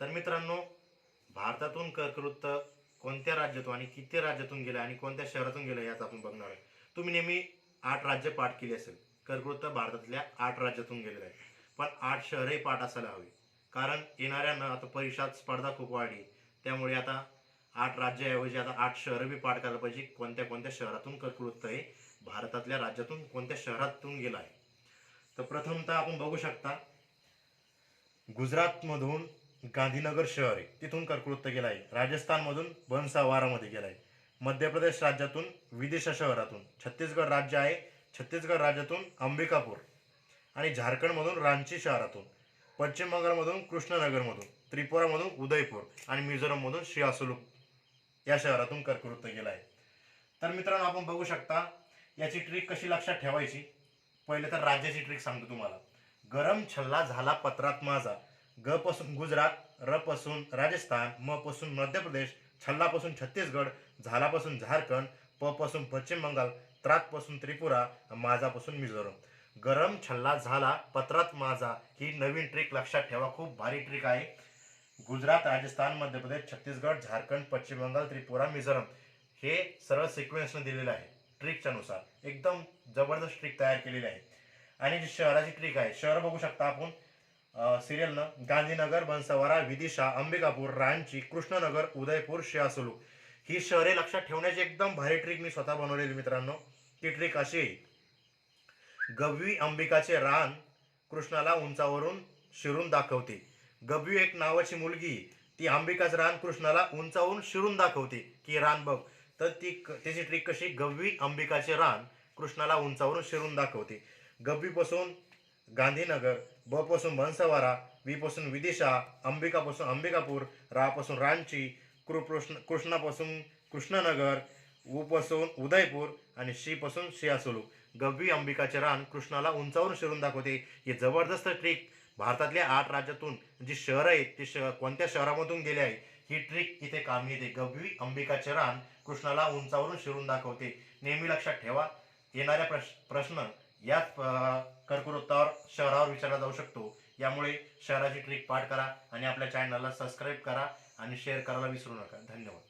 तर मित्रांनो भारतातून कर्कवृत्त कोणत्या राज्यातून आणि किती राज्यातून गेलं आणि कोणत्या शहरातून गेलं याचं आपण बघणार आहे. तुम्ही नेहमी आठ राज्य पाठ केली असेल. कर्कवृत्त भारतातल्या आठ राज्यातून गेलेलं आहे. पण आठ शहरही पाठ असायला हवी. कारण येणाऱ्यांना आता परीक्षात स्पर्धा खूप वाढली. त्यामुळे आता आठ राज्याऐवजी आता आठ शहरं बी पाठ करायला पाहिजे. कोणत्या कोणत्या शहरातून कर्कवृत्त हे भारतातल्या राज्यातून कोणत्या शहरातून गेलं आहे. तर प्रथमतः आपण बघू शकता गुजरातमधून गांधीनगर शहर आहे. तिथून कर्कवृत्त गेला आहे राजस्थानमधून बनसावारामध्ये गेला आहे मध्य प्रदेश राज्यातून विदिशा शहरातून. छत्तीसगड राज्य आहे. छत्तीसगड राज्यातून अंबिकापूर. आणि झारखंडमधून रांची शहरातून. पश्चिम बंगालमधून कृष्णनगरमधून. त्रिपुरामधून उदयपूर. आणि मिझोरममधून शियासुलूक या शहरातून कर्कवृत्त गेला आहे तर मित्रांनो आपण बघू शकता याची ट्रिक कशी लक्षात ठेवायची? पहिले तर राज्याची ट्रिक सांगतो तुम्हाला. गरम छल्ला झाला पत्रात माझा. ग पासून गुजरात र पासून राजस्थान म पासून मध्य प्रदेश छल्लापासून छत्तीसगड झालापासून झारखंड प पासून पश्चिम बंगाल त्रातपासून त्रिपुरा माझापासून मिझोरम. गरम छल्ला झाला पत्रात माझा. ही नवीन ट्रिक लक्षात ठेवा खूप भारी ट्रिक आहे. गुजरात राजस्थान मध्य प्रदेश छत्तीसगड झारखंड पश्चिम बंगाल त्रिपुरा मिझोरम. हे सरळ सिक्वेन्सनं दिलेलं आहे ट्रिकच्या नुसार. एकदम जबरदस्त ट्रिक तयार केलेली आहे. आणि जी शहराची ट्रिक आहे शहर बघू शकता आपण सिरियलनं गांधीनगर बनसवारा विदिशा अंबिकापूर रांची कृष्णनगर उदयपूर शियासुलू. ही शहरे लक्षात ठेवण्याची एकदम भारी ट्रिक मी स्वतः बनवलेली मित्रांनो. ती ट्रिक अशी आहे. गववी अंबिकाचे रान कृष्णाला उंचावरून शिरून दाखवते. गववी एक नावाची मुलगी ती अंबिकाचं रान कृष्णाला उंचावरून शिरून दाखवते. की रान बघ. तर ती त्याची ट्रिक कशी? गववी अंबिकाचे रान कृष्णाला उंचावरून शिरून दाखवते. गव्वीपासून गांधीनगर ब पासून बनसवारा वी पासून विदिशा अंबिकापासून अंबिकापूर रापासून रांची कृ कृष्ण कृष्णापासून कृष्णनगर उपासून उदयपूर आणि शीपासून शियासुलू गव्वी अंबिकाचे रान कृष्णाला उंचावरून शिरून दाखवते. ही जबरदस्त ट्रिक भारतातल्या आठ राज्यातून जी शहरं आहेत ती शहर कोणत्या शहरामधून गेले आहे ही ट्रिक इथे कामी येते गव्वी अंबिकाचे रान कृष्णाला उंचावरून शिरून दाखवते. नेहमी लक्षात ठेवा येणाऱ्या प्रश प्रश्न याच अ, कर्कवृत्तावर शहरावर विचारला जाऊ शकतो. यामुळे शहराची ट्रिक पाठ करा आणि आपल्या चॅनलला सबस्क्राईब करा आणि शेअर करायला विसरू नका. धन्यवाद.